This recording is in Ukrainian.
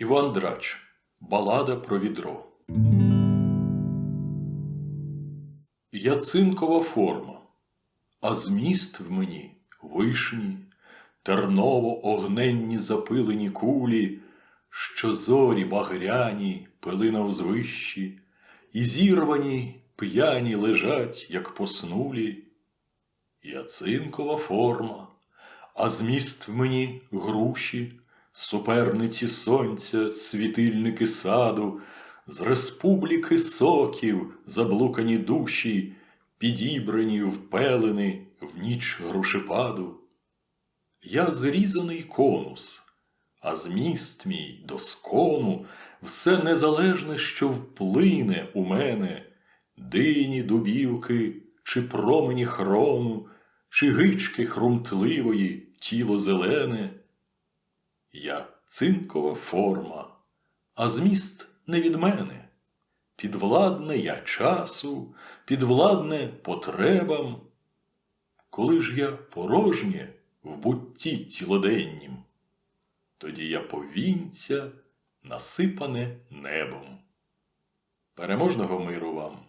Іван Драч. Балада про відро. Яцинкова форма, а зміст в мені вишні, терново-огненні запилені кулі, що зорі багряні пили на узвищі, і зірвані п'яні лежать, як поснулі. Яцинкова форма, а зміст в мені груші, суперниці сонця, світильники саду, з республіки соків заблукані душі, підібрані в пелени в ніч грушепаду. Я зрізаний конус, а зміст мій до скону все незалежне, що вплине у мене, дині дубівки, чи промені хрону, чи гички хрумтливої, тіло зелене. Я цинкова форма, а зміст не від мене. Підвладне я часу, підвладне потребам. Коли ж я порожнє в бутті цілоденнім, тоді я повінця, насипане небом. Переможного миру вам!